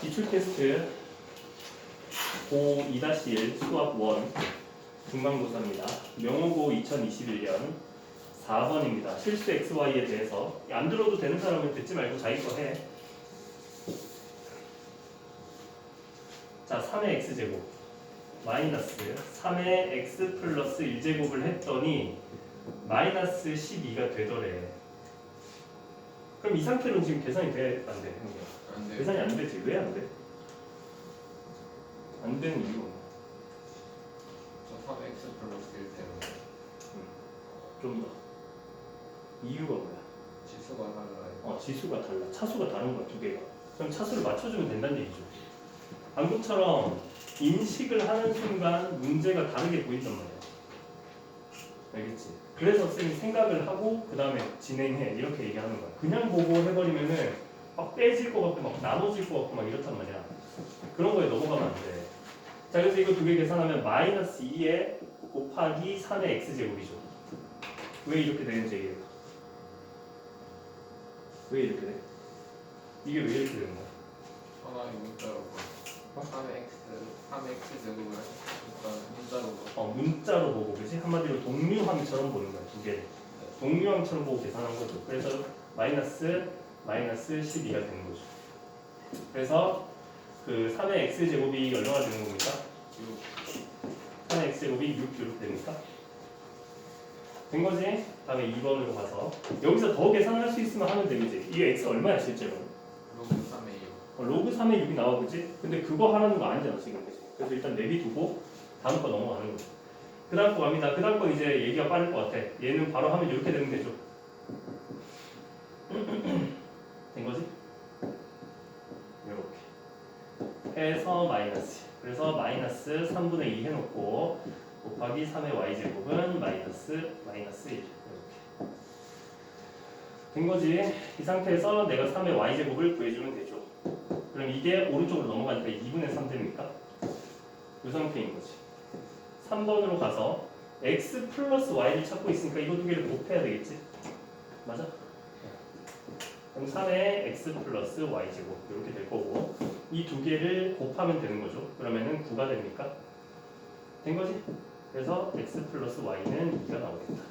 기출 테스트 고 2-1 수학 1 중간고사입니다. 명호고 2021년 4번입니다. 실수 XY에 대해서 안 들어도 되는 사람은 듣지 말고 자기 거 해. 자, 3의 X제곱 마이너스 3의 X 플러스 1제곱을 했더니 마이너스 12가 되더래. 그럼 이 상태로는 지금 계산이 돼? 안 돼? 안 돼. 계산이 안 되지. 왜 안 돼? 안 되는 이유. 저 3x 플러스 1 때문에 좀 더. 이유가 뭐야? 지수가 달라요. 어, 지수가 달라. 차수가 다른 거야, 두 개가. 그럼 차수를 맞춰주면 된다는 얘기죠. 방금처럼 인식을 하는 순간 문제가 다르게 보인단 말이야. 알겠지? 그래서 쌤이 생각을 하고 그 다음에 진행해 이렇게 얘기하는 거야. 그냥 보고 해버리면은 막 빼질 것 같고 막 나눠질 것 같고 막 이렇단 말이야. 그런 거에 넘어가면 안 돼. 자 그래서 이거 두 개 계산하면 마이너스 2에 곱하기 3의 x제곱이죠. 왜 이렇게 되는지 얘기해. 왜 이렇게 돼? 이게 왜 이렇게 되는 거야? 하나의 문자로 보 3x 3x 제곱을 일단 문자로 보 어, 문자로 보고 그지 한마디로 동류항처럼 보는 거야 두 개를 동류항처럼 보고 계산한 거죠 그래서 마이너스 마이너스 12가 되는 거죠 그래서 그 3의 x 제곱이 얼마나 되는 겁니까? 3의 x 제곱이 6 이렇게 됩니까? 된 거지? 다음에 2번으로 가서 여기서 더 계산할 수 있으면 하면 되겠지 이게 x 얼마야 실제로? 로그 3의 6. 어, 로그 3의 6이 나와 그지? 근데 그거 하라는 거 아니잖아 지금 그지? 그래서 일단 내비두고 다음 거 넘어가는 거지 그 다음 거 갑니다. 그 다음 건 이제 얘기가 빠를 것 같아. 얘는 바로 하면 이렇게 되면 되죠. 된 거지? 이렇게. 해서 마이너스. 그래서 마이너스 3분의 2 해놓고 곱하기 3의 y제곱은 마이너스 마이너스 1 이렇게. 된 거지? 이 상태에서 내가 3의 y제곱을 구해주면 되죠. 그럼 이게 오른쪽으로 넘어가니까 2분의 3 됩니까? 이 상태인 거지 3번으로 가서 x 플러스 y를 찾고 있으니까 이거 두 개를 곱해야 되겠지 맞아? 그럼 3의 x 플러스 y제곱 이렇게 될 거고 이 두 개를 곱하면 되는 거죠 그러면은 9가 됩니까? 된 거지? 그래서 x 플러스 y는 2가 나오겠다